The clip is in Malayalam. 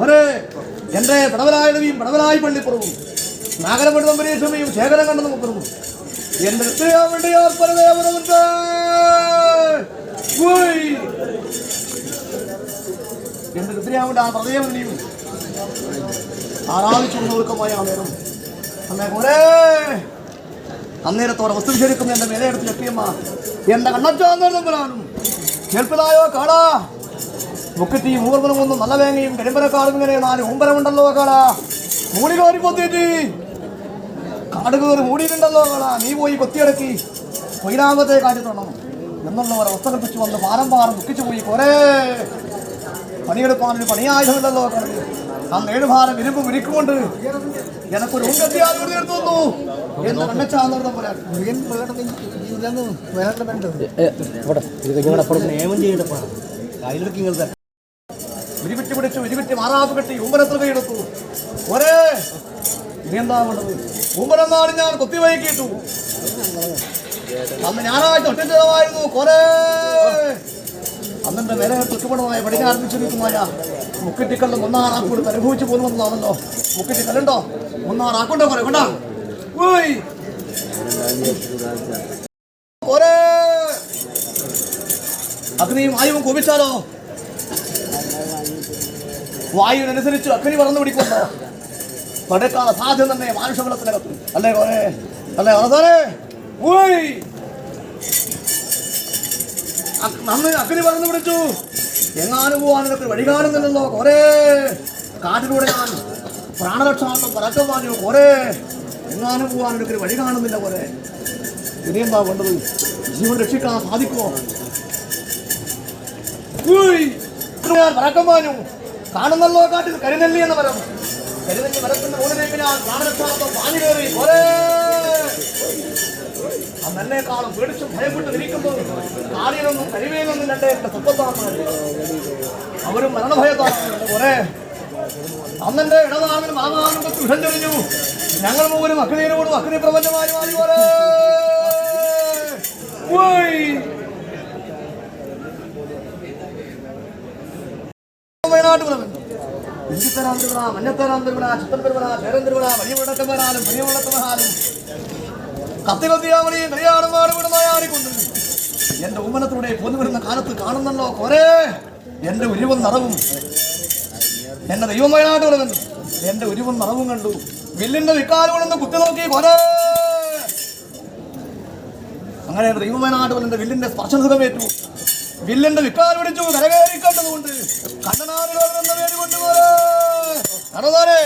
ഒരേ പടവലായ പടവലായടവിയും പടവലായി പള്ളിപ്പുറവും നാഗരപണ്ഡിതം പരീക്ഷമയും ശേഖരം വേണ്ടിയാർ പരദേവനമുണ്ട് ഉയ്. എന്റെ എത്രയാ ആ പ്രദേവനെയും നീയും ഒതുക്കമായ ആ നേരം. അന്നേ കുറേ അന്നേരത്തോടെ വസ്തു ശരിക്കുന്ന എന്റെ മേലെ എടുത്ത് ഞെട്ടിയമ്മ എന്റെ കണ്ണച്ചാന്നേരം കേൾപ്പതായോ കാടാ മുക്കറ്റിയും ഒന്നും നല്ല വേങ്ങയും കരിമ്പരക്കാടും ഇങ്ങനെ നാല് ഊമ്പരമുണ്ടല്ലോ കാടാ മൂടി കയറി കൊത്തിയിട്ട് കാട് കയറി മൂടിയിട്ടുണ്ടല്ലോ കാടാ നീ പോയി കൊത്തിയടക്കി. കൊയിലാമത്തെ കാറ്റത്തണം എന്നുള്ളവർ അവസ്ഥ കൽപ്പിച്ചു വന്ന് പാരം പാറും ദുഃഖിച്ചു പോയി. കുറേ പണിയെടുപ്പാനൊരു പണിയായുധമില്ലല്ലോ കടലിൽ ആ നേടുഭാരം ഇരുമ്പ് ഇരിക്കുകൊണ്ട് എനക്കൊരു ഉണ്ടെത്തിയാൽ തീർത്തു വന്നു. എന്ന് കണ്ണച്ചാന്നർത്ഥം പറയാൻ നിയമം ചെയ്യണപ്പാ അതിലൊക്കെ വിരിവിറ്റ് പിടിച്ചു വിരിവിറ്റ് മാറാപ്പ് കെട്ടി ഉമ്പരത്തിൽ കൈയെടുത്തു? ഒരേ ഇനി എന്താ വേണ്ടത്? ഉമ്പരെന്നാണ് ഞാൻ കൊത്തിവൈകിട്ടു അന്ന് ഞായറാഴ്ച ഒറ്റച്ചതമായിരുന്നു കൊറേ അന്നെന്റെ വില തുച്ഛപ്പെടുന്നതായ പഠിക്കാൻ ആരംഭിച്ചിരിക്കുന്നതായ മുക്കിട്ടിക്കല്ല് മുന്നാറാക്ക് കൊടുത്ത് അനുഭവിച്ചു പോകുന്നതാണല്ലോ മുക്കിട്ടിക്കല്ലുണ്ടോ? മുന്നാറാക്കുണ്ടോ കൊറേ കൊണ്ടാ. കൊറേ അഗ്നിയും ആയുവും കോപിച്ചാലോ? വായുവിനനുസരിച്ച് അഗ്നി പറന്നു പിടിക്കുന്നു പടക്കാല സാധ്യത തന്നെ മാനുഷകുലത്തിനകത്ത് അല്ലേ കോലെ അല്ലേ അവസാനെ നന്ന് അഗ്നി പറന്നു പിടിച്ചു. എങ്ങാനും പോവാൻ നിനക്ക് വഴി കാണുന്നില്ലല്ലോ കോരേ കാട്ടിലൂടെ ഞാൻ പ്രാണരക്ഷാർത്ഥം പറക്കം പറഞ്ഞു കോരേ എങ്ങാനും നിനക്ക് വഴി കാണുന്നില്ല കുറെ ഇനിയെന്താ വേണ്ടത് ജീവൻ രക്ഷിക്കാൻ സാധിക്കുമോ. ഞാൻ പറഞ്ഞു കാണുന്നല്ലോ കാട്ടിൽ കരുനെല്ലി എന്ന് പറഞ്ഞു കരുനെല്ലി മരത്തിന്റെ മുകളിലേക്ക് ഞാൻ പ്രാണരക്ഷാർത്ഥം പാഞ്ഞു കയറി. കോരേ അന്നെക്കാളും പേടിച്ചും ഭയപ്പെട്ട് ഇരിക്കുമ്പോൾ കാടിയൊന്നും കരിവേലൊന്നും രണ്ട് എന്റെ സ്വത്വത്താണ് അവരും മരണഭയത്താണ് കുറെ അന്നെന്റെ ഇടനാവിന് മാമാവിന്റെ വിഷം ചൊരിഞ്ഞു ഞങ്ങൾ മൂവരും അഗ്നിയോടും അഗ്നി പ്രപഞ്ചമായി മാറി. പോലെ എന്റെ ഉമ്മനത്തിലൂടെ പോന്നു വരുന്ന കാലത്ത് കാണുന്നല്ലോ കൊറേ എന്റെ ഉരുവും നിറവും എന്റെ ദൈവം വയനാട്ട് വിളവൻ എന്റെ ഉരുവും നിറവും കണ്ടു വില്ലിന്റെ വിക്കാലുകളൊന്ന് കുത്തി നോക്കി കൊറേ അങ്ങനെ ദൈവം വിളന്റെ വില്ലിന്റെ സ്പർശനസുഖമേറ്റു വില്ലിന്റെ വിക്കാൽ പിടിച്ചു കരകയറി കണ്ടതുകൊണ്ട് കണ്ണനാറുകൾ എന്ന പേര്. കൊണ്ടുപോലെ നടന്നാരേ.